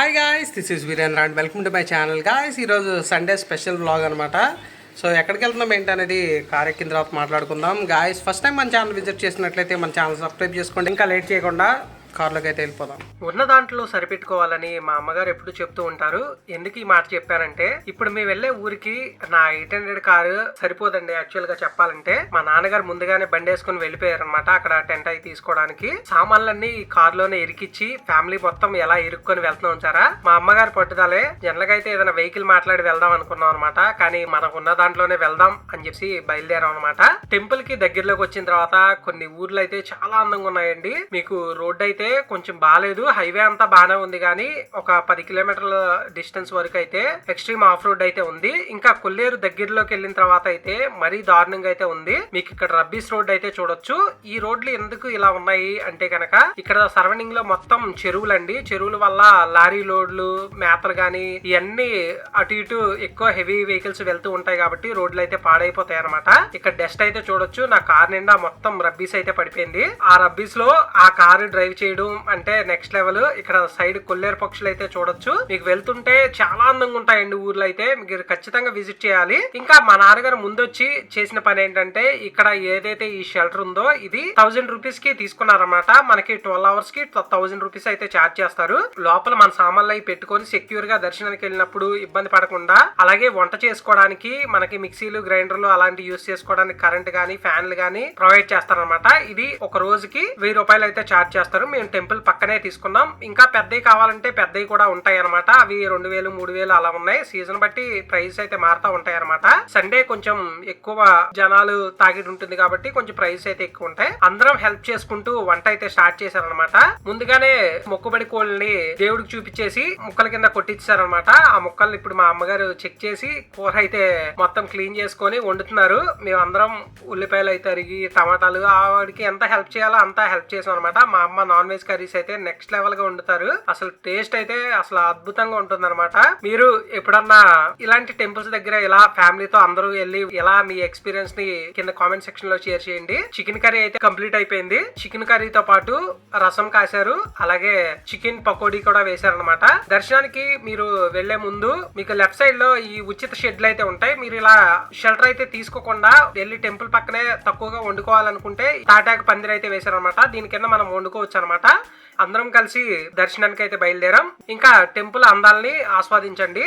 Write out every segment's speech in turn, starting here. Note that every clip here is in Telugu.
Hi guys this is Veerendra and welcome to my channel guys ఈరోజు సండే స్పెషల్ బ్లాగ్ అనమాట సో ఎక్కడికి వెళ్తున్నాం ఏంటనేది కార్ ఎక్కిన తర్వాత మాట్లాడుకుందాం. గాయస్ ఫస్ట్ టైం మన ఛానల్ విజిట్ చేసినట్లయితే మన ఛానల్ సబ్స్క్రైబ్ చేసుకోండి. ఇంకా లేట్ చేయకుండా కార్లోకి అయితే వెళ్ళిపోదాం. ఉన్న దాంట్లో సరిపెట్టుకోవాలని మా అమ్మగారు ఎప్పుడు చెప్తూ ఉంటారు. ఎందుకు ఈ మాట చెప్పానంటే ఇప్పుడు మేము వెళ్ళే ఊరికి నా ఎయిట్ హండ్రెడ్ కారు సరిపోదండి యాక్చువల్గా చెప్పాలంటే. మా నాన్నగారు ముందుగానే బండి వేసుకుని వెళ్ళిపోయారు అనమాట అక్కడ టెంట్ అయి తీసుకోవడానికి. సామాన్లన్నీ కార్ కారులోనే ఇరికిచ్చి ఫ్యామిలీ మొత్తం ఎలా ఇరుక్కొని వెళ్తున్నాం ఉంచారా మా అమ్మగారు పట్టుదలే జనరల్గా అయితే ఏదైనా వెహికల్ మాట్లాడి వెళ్దాం అనుకున్నాం అనమాట కానీ మనకు ఉన్న దాంట్లోనే వెళ్దాం అని చెప్పి బయలుదేరాం అనమాట టెంపుల్కి దగ్గరలోకి వచ్చిన తర్వాత కొన్ని ఊర్లు అయితే చాలా అందంగా ఉన్నాయండి. మీకు రోడ్డు అయితే కొంచెం బాగాలేదు హైవే అంతా బాగానే ఉంది కానీ ఒక పది కిలోమీటర్ల డిస్టెన్స్ వరకు అయితే ఎక్స్ట్రీమ్ ఆఫ్ రోడ్ అయితే ఉంది. ఇంకా కొల్లేరు దగ్గరలోకి వెళ్ళిన తర్వాత అయితే మరీ దారుణంగా అయితే ఉంది. మీకు ఇక్కడ రబ్బీస్ రోడ్ అయితే చూడొచ్చు. ఈ రోడ్లు ఎందుకు ఇలా ఉన్నాయి అంటే కనుక ఇక్కడ సరౌండింగ్లో మొత్తం చెరువులు అండి చెరువుల వల్ల లారీ లోడ్లు మేతలు కానీ ఇవన్నీ అటు ఇటు ఎక్కువ హెవీ వెహికల్స్ వెళ్తూ ఉంటాయి కాబట్టి రోడ్లు అయితే పాడైపోతాయి అనమాట ఇక్కడ డస్ట్ అయితే చూడొచ్చు. నా కార్ నిండా మొత్తం రబ్బీస్ అయితే పడిపోయింది. ఆ రబ్బీస్లో ఆ కారు డ్రైవ్ చేయడం అంటే నెక్స్ట్ లెవెల్ ఇక్కడ సైడ్ కొల్లేరు పక్షులు అయితే చూడొచ్చు. మీకు వెళ్తుంటే చాలా అందంగా ఉంటాయండి ఊర్లో అయితే. మీరు ఖచ్చితంగా విజిట్ చేయాలి. ఇంకా మా నాన్నగారు ముందొచ్చి చేసిన పని ఏంటంటే ఇక్కడ ఏదైతే ఈ షెల్టర్ ఉందో ఇది థౌజండ్ రూపీస్కి తీసుకున్నారన్నమాట. మనకి ట్వెల్వ్ అవర్స్కి థౌజండ్ రూపీస్ అయితే ఛార్జ్ చేస్తారు. లోపల మన సామాన్లు అవి పెట్టుకొని సెక్యూర్గా దర్శనానికి వెళ్ళినప్పుడు ఇబ్బంది పడకుండా అలాగే వంట చేసుకోవడానికి మనకి మిక్సీలు గ్రైండర్లు అలాంటి యూస్ చేసుకోవడానికి కరెంట్ గానీ ఫ్యాన్లు గానీ ప్రొవైడ్ చేస్తారనమాట ఇది ఒక రోజుకి వెయ్యి రూపాయలు అయితే ఛార్జ్ చేస్తారు. మేము టెంపుల్ పక్కనే తీసుకున్నాం. ఇంకా పెద్దవి కావాలంటే పెద్దవి కూడా ఉంటాయి అనమాట అవి రెండు వేలు మూడు వేలు అలా ఉన్నాయి. సీజన్ బట్టి ప్రైస్ అయితే మారుతా ఉంటాయి అనమాట సండే కొంచెం ఎక్కువ జనాలు తాగిడి ఉంటుంది కాబట్టి కొంచెం ప్రైస్ అయితే ఎక్కువ ఉంటాయి. అందరం హెల్ప్ చేసుకుంటూ వంట అయితే స్టార్ట్ చేశారనమాట ముందుగానే మొక్కుబడి కోళ్ళని దేవుడికి చూపించేసి ముక్కల కింద కొట్టించారనమాట ఆ ముక్కల్ని ఇప్పుడు మా అమ్మగారు చెక్ చేసి కూర అయితే మొత్తం క్లీన్ చేసుకొని వండుతున్నారు. మేము అందరం ఉల్లిపాయలు అయితే అరిగి టమాటాలు ఆవిడకి ఎంత హెల్ప్ చేయాలో అంతా హెల్ప్ చేసాం అనమాట మా అమ్మ నాన్ వెజ్ కర్రీస్ అయితే నెక్స్ట్ లెవెల్గా వండుతారు. అసలు టేస్ట్ అయితే అసలు అద్భుతంగా ఉంటుంది అనమాట మీరు ఎప్పుడన్నా ఇలాంటి టెంపుల్స్ దగ్గర ఇలా ఫ్యామిలీతో అందరూ వెళ్ళి ఎలా మీ ఎక్స్పీరియన్స్ని కింద కామెంట్ సెక్షన్లో షేర్ చేయండి. చికెన్ కర్రీ అయితే కంప్లీట్ అయిపోయింది. చికెన్ కర్రీతో పాటు రసం కాశారు. అలాగే చికెన్ పకోడీ కూడా వేశారనమాట దర్శనానికి మీరు వెళ్ళే ముందు మీకు లెఫ్ట్ సైడ్లో ఈ ఉచిత షెడ్లు అయితే ఉంటాయి. మీరు ఇలా షెల్టర్ అయితే తీసుకోకుండా వెళ్ళి టెంపుల్ పక్కనే తక్కువగా వండుకోవాలనుకుంటే తాటాకు పందిరి అయితే వేశారనమాట దీని కింద మనం వండుకోవచ్చు అనమాట అందరం కలిసి దర్శనానికి అయితే బయలుదేరాం. ఇంకా టెంపుల్ అందాలని ఆస్వాదించండి.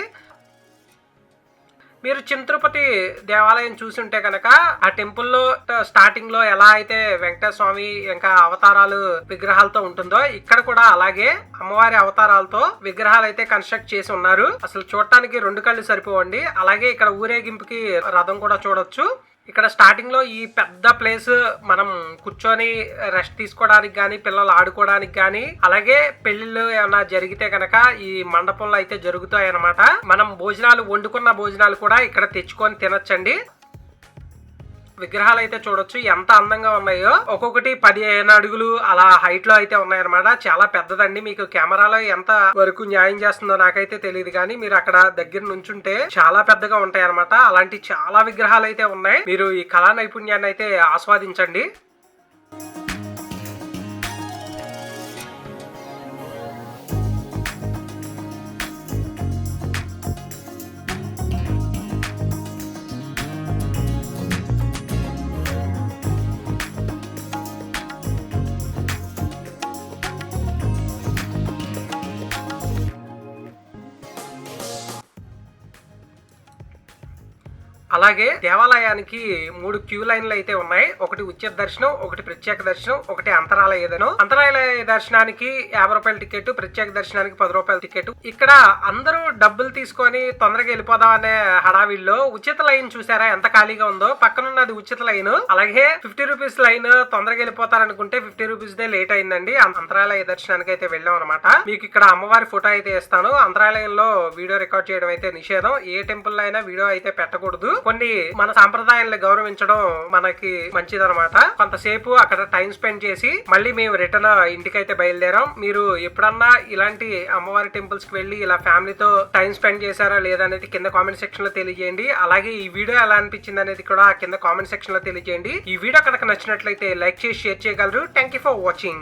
మీరు చింతృపతి దేవాలయం చూసుంటే కనుక ఆ టెంపుల్లో స్టార్టింగ్లో ఎలా అయితే వెంకటేశ్వర స్వామి ఇంకా అవతారాలు విగ్రహాలతో ఉంటుందో ఇక్కడ కూడా అలాగే అమ్మవారి అవతారాలతో విగ్రహాలు అయితే కన్స్ట్రక్ట్ చేసి ఉన్నారు. అసలు చూడటానికి రెండు కళ్ళు సరిపోవండి. అలాగే ఇక్కడ ఊరేగింపుకి రథం కూడా చూడొచ్చు. ఇక్కడ స్టార్టింగ్లో ఈ పెద్ద ప్లేస్ మనం కూర్చొని రెస్ట్ తీసుకోవడానికి కానీ పిల్లలు ఆడుకోవడానికి కానీ అలాగే పెళ్ళిళ్ళు ఏమైనా జరిగితే కనుక ఈ మండపంలో అయితే జరుగుతాయి అన్నమాట మనం భోజనాలు వండుకున్న భోజనాలు కూడా ఇక్కడ తెచ్చుకొని తినొచ్చండి. విగ్రహాలు అయితే చూడొచ్చు. ఎంత అందంగా ఉన్నాయో. ఒక్కొక్కటి పదిహేను అడుగులు అలా హైట్లో అయితే ఉన్నాయన్నమాట. చాలా పెద్దదండి మీకు కెమెరాలో ఎంత వరకు న్యాయం చేస్తుందో నాకైతే తెలియదు కానీ మీరు అక్కడ దగ్గర నుంచుంటే చాలా పెద్దగా ఉంటాయి అనమాట అలాంటి చాలా విగ్రహాలు అయితే ఉన్నాయి. మీరు ఈ కళా నైపుణ్యాన్ని అయితే ఆస్వాదించండి. అలాగే దేవాలయానికి మూడు క్యూ లైన్లు అయితే ఉన్నాయి. ఒకటి ఉచిత దర్శనం ఒకటి ప్రత్యేక దర్శనం ఒకటి అంతరాలయ దనం అంతరాలయ దర్శనానికి యాభై రూపాయల టికెట్ ప్రత్యేక దర్శనానికి పది రూపాయల టికెట్ ఇక్కడ అందరూ డబ్బులు తీసుకొని తొందరగా వెళ్ళిపోదాం అనే హడావిల్లో ఉచిత లైన్ చూసారా? ఎంత ఖాళీగా ఉందో. పక్కనున్నది ఉచిత లైన్. అలాగే ఫిఫ్టీ రూపీస్ లైన్ తొందరగా వెళ్ళిపోతారనుకుంటే ఫిఫ్టీ రూపీస్ దే లేట్ అయిందండి. అంతరాలయ దర్శనానికి అయితే వెళ్ళాం అనమాట మీకు ఇక్కడ అమ్మవారి ఫోటో అయితే ఇస్తాను అంతరాలయంలో వీడియో రికార్డ్ చేయడం అయితే నిషేధం. ఏ టెంపుల్ అయినా వీడియో అయితే పెట్టకూడదు. కొన్ని మన సాంప్రదాయాలను గౌరవించడం మనకి మంచిదనమాట కొంతసేపు అక్కడ టైం స్పెండ్ చేసి మళ్ళీ మేము రిటర్న్ ఇంటికైతే బయలుదేరాం. మీరు ఎప్పుడన్నా ఇలాంటి అమ్మవారి టెంపుల్స్కి వెళ్ళి ఇలా ఫ్యామిలీతో టైం స్పెండ్ చేశారా లేదా అనేది కింద కామెంట్ సెక్షన్లో తెలియజేయండి. అలాగే ఈ వీడియో ఎలా అనిపించింది అనేది కూడా కింద కామెంట్ సెక్షన్లో తెలియజేయండి. ఈ వీడియో కనుక నచ్చినట్లయితే లైక్ చేసి షేర్ చేయగలరు. Thank you for watching.